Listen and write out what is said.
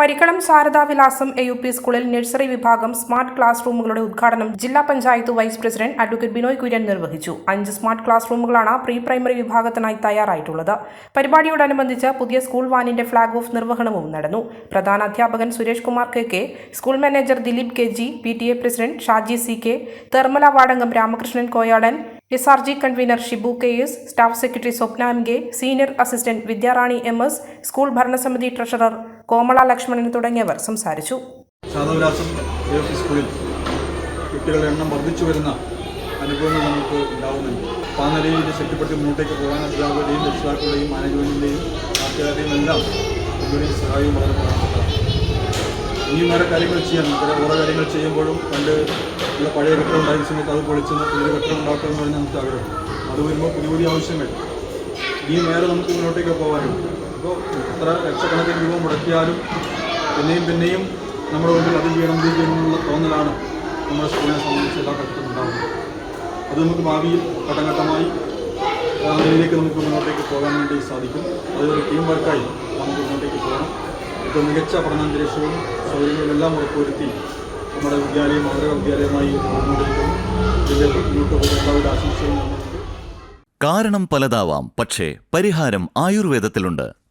Parikkalam Saradavilasam A U P സ്കൂളിൽ nursery വിഭാഗം smart class റൂമുകളുടെ ഉദ്ഘാടനം ജില്ലാ panchayat vice president advocate Binoy Kurian നിർവഹിച്ചു. അഞ്ച് സ്മാർട്ട് ക്ലാസ് റൂമുകളാണ് പ്രീ പ്രൈമറി വിഭാഗത്തിനായി തയ്യാറായിട്ടുള്ളത്. പരിപാടിയോടനുബന്ധിച്ച് പുതിയ സ്കൂൾ വാനിന്റെ ഫ്ളാഗ് ഓഫ് നിർവഹണവും നടന്നു. പ്രധാന അധ്യാപകൻ Suresh Kumar K K school manager Dileep K G P T A president Shaji C K തെർമല വാടകം Ramakrishnan Koyadan S R G convener Shibu K S staff secretary Swapna M K senior assistant Vidyarani M S school ഭരണസമിതി treasurer Komala Lakshmanan തുടങ്ങിയവർ സംസാരിച്ചു. കുട്ടികളുടെ എണ്ണം വർദ്ധിച്ചു വരുന്ന അനുഭവങ്ങൾ നമുക്ക് ഉണ്ടാവുന്നുണ്ട്. ആ നിലയിൽ ശക്തിപ്പെടുത്തി മുന്നോട്ടേക്ക് പോകാൻ അധ്യാപകരുടെയും രക്ഷിതാക്കളുടെയും മാനേജ്മെന്റിന്റെയും നാട്ടുകാരുടെയും എല്ലാം ഇവരുടെയും സഹായവും വളരെ പ്രധാനപ്പെട്ടതാണ്. ഇനിയും വേറെ കാര്യങ്ങൾ ചെയ്യണം ചില ഓരോ കാര്യങ്ങൾ ചെയ്യുമ്പോഴും പണ്ട് ഉള്ള പഴയ കെട്ടിടം ഉണ്ടായിരുന്ന സമയത്ത് അത് പുതിയ കെട്ടിടം ഉണ്ടാക്കണം എന്ന് പറഞ്ഞാൽ നമുക്ക് ആഗ്രഹം അത് വരുമ്പോൾ പുതിയ പുതിയ ആവശ്യങ്ങൾ. ഇനിയും വേറെ നമുക്ക് മുന്നോട്ടേക്ക് പോകാനുണ്ട്. അപ്പോൾ എത്ര ലക്ഷക്കണക്കിന് രൂപ മുടക്കിയാലും പിന്നെയും പിന്നെയും നമ്മുടെ മുമ്പിൽ അത് ചെയ്യണം ഇത് ചെയ്യണം എന്നുള്ള തോന്നലാണ് നമ്മുടെ സ്കൂളിനെ സംബന്ധിച്ച് എല്ലാ ഘട്ടത്തിലും ഉണ്ടാകുന്നത്. അത് നമുക്ക് ഭാവിയിൽ ഘട്ടം ഘട്ടമായി ആ നിലയിലേക്ക് നമുക്ക് മുന്നോട്ടേക്ക് പോകാൻ വേണ്ടി സാധിക്കും. അതൊരു ടീം വർക്കായി നമുക്ക് മുന്നോട്ടേക്ക് പോകണം. ഇപ്പോൾ മികച്ച പഠനാന്തരീക്ഷവും സൗകര്യങ്ങളും എല്ലാം ഉറപ്പുവരുത്തി നമ്മുടെ വിദ്യാലയം അവരുടെ വിദ്യാലയമായി മുന്നോട്ടേക്കും ഇതിന്റെ മുന്നോട്ട് പോകുന്ന ആശംസകളും കാരണം പലതാവാം പക്ഷേ പരിഹാരം ആയുർവേദത്തിലുണ്ട്.